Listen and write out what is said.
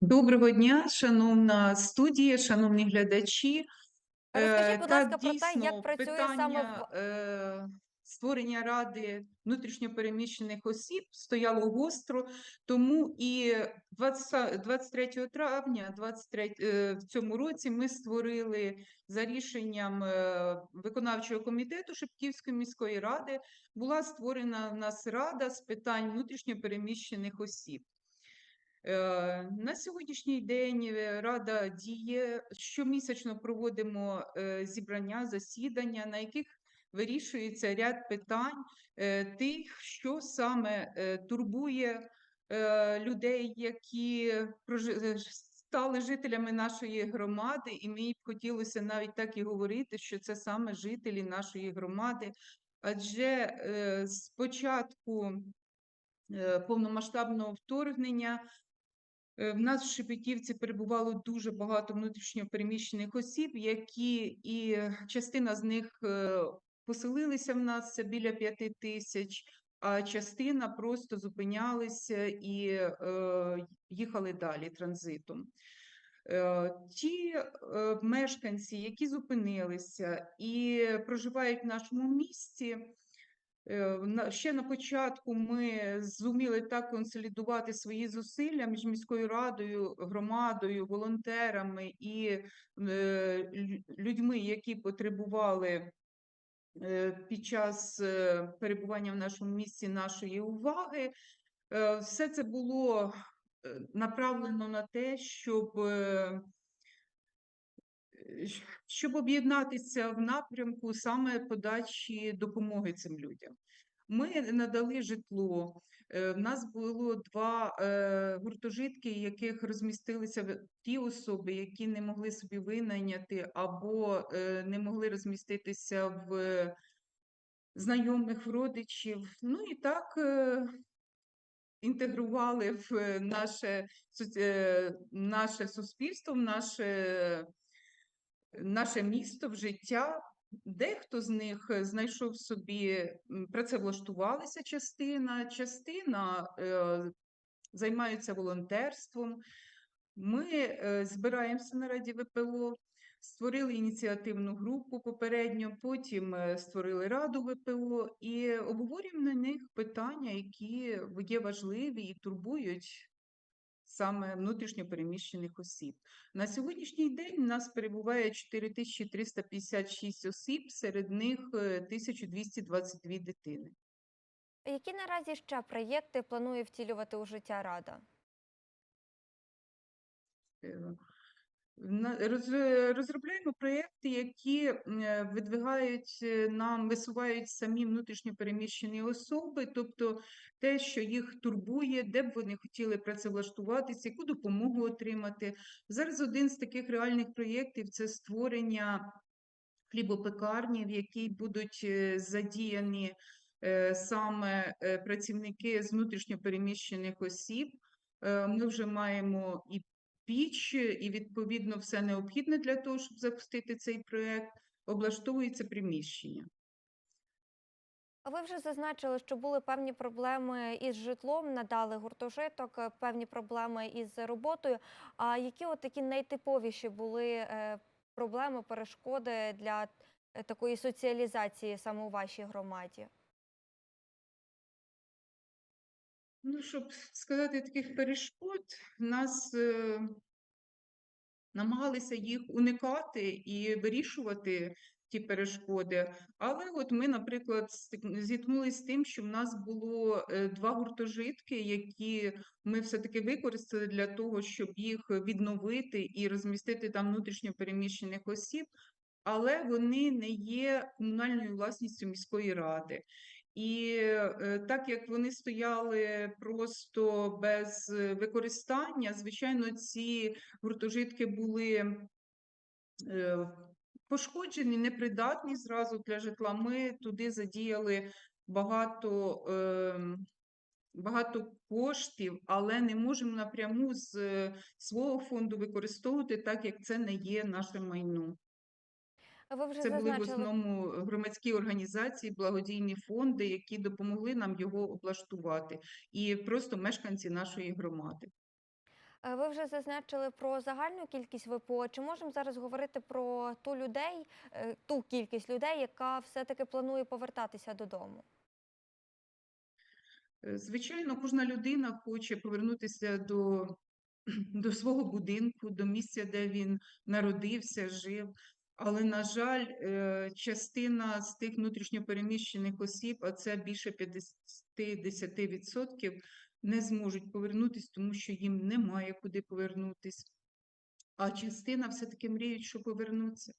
Доброго дня, шановна студія, шановні глядачі. Розкажіть, Е, будь ласка, про те, як працює саме питання в е, створення Ради внутрішньопереміщених осіб стояло гостро, тому і 20 23 травня 23, е, в цьому році ми створили за рішенням виконавчого комітету Шепківської міської ради, була створена в нас Рада з питань внутрішньопереміщених осіб. Е, На сьогоднішній день е, Рада діє. Щомісячно проводимо е, зібрання, засідання, на яких вирішується ряд питань тих, що саме турбує людей, які стали жителями нашої громади, і мені б хотілося навіть так і говорити, що це саме жителі нашої громади. Адже з початку е, повномасштабного вторгнення В нас в Шепетівці перебувало дуже багато внутрішньо переміщених осіб, які і е, частина з них е, поселилися в нас біля п'яти тисяч, а частина просто зупинялися і е, їхали далі транзитом. Е, Ті е, мешканці, які зупинилися і проживають в нашому місті, Е, Ще на початку ми зуміли так консолідувати свої зусилля між міською радою, громадою, волонтерами і е, людьми, які потребували е, під час е, перебування в нашому місті нашої уваги. Е, Все це було е, направлено на те, щоб е, щоб об'єднатися в напрямку саме подачі допомоги цим людям. Ми надали житло. Е, В нас було два е, гуртожитки, в яких розмістилися ті особи, які не могли собі винайняти або е, не могли розміститися в знайомих в родичів. Ну і так інтегрували в наше, наше суспільство, в наше наше місто в життя. Дехто з них знайшов собі, працевлаштувалися частина, частина е, займаються волонтерством. Ми е, збираємося на Раді ВПО, створили ініціативну групу попередньо, потім е, створили Раду ВПО і обговорюємо на них питання, які є важливі і турбують саме внутрішньопереміщених осіб. На сьогоднішній день у нас перебуває 4356 осіб, серед них е, 1222 дитини. які наразі ще проєкти планує втілювати у життя Рада? Розробляємо проєкти, які е, видвигають е, нам, висувають самі внутрішньо переміщені особи, тобто те, що їх турбує, де б вони хотіли працевлаштуватися, яку допомогу отримати. Зараз один з таких реальних проєктів це створення хлібопекарні, в якій будуть е, задіяні саме працівники з внутрішньо переміщених осіб. Ми вже маємо і піч, і відповідно все необхідне для того, щоб запустити цей проект. Облаштовується приміщення. А Ви вже зазначили, що були певні проблеми із житлом, надали гуртожиток, е, певні проблеми із роботою. А які от такі найтиповіші були е, проблеми, перешкоди для е, такої соціалізації саме у вашій громаді? Ну, щоб сказати таких перешкод, нас е, намагалися їх уникати і вирішувати ті перешкоди. Але от ми, наприклад, зіткнулися з тим, що в нас було е, два гуртожитки, які ми все-таки використали для того, щоб їх відновити і розмістити там внутрішньо переміщених осіб, але вони не є комунальною власністю міської ради. І е, так як вони стояли просто без е, використання, звичайно, ці гуртожитки були е, пошкоджені, непридатні зразу для житла. Ми туди задіяли багато, ем, багато коштів, але не можемо напряму з свого фонду використовувати, так як це не є наше майно. Ви вже Це були в основному громадські організації, благодійні фонди, які допомогли нам його облаштувати, і просто мешканці нашої громади. Е, Ви вже зазначили про загальну кількість ВПО. Чи можемо зараз говорити про ту людей, е, ту кількість людей, яка все-таки планує повертатися додому? Е, Звичайно, кожна людина хоче повернутися до, до свого будинку, до місця, де він народився, жив. Але, на жаль, е, частина з тих внутрішньопереміщених осіб, а це більше 50-10%, не зможуть повернутися, тому що їм немає куди повернутися. А частина все-таки мріють, що повернуться.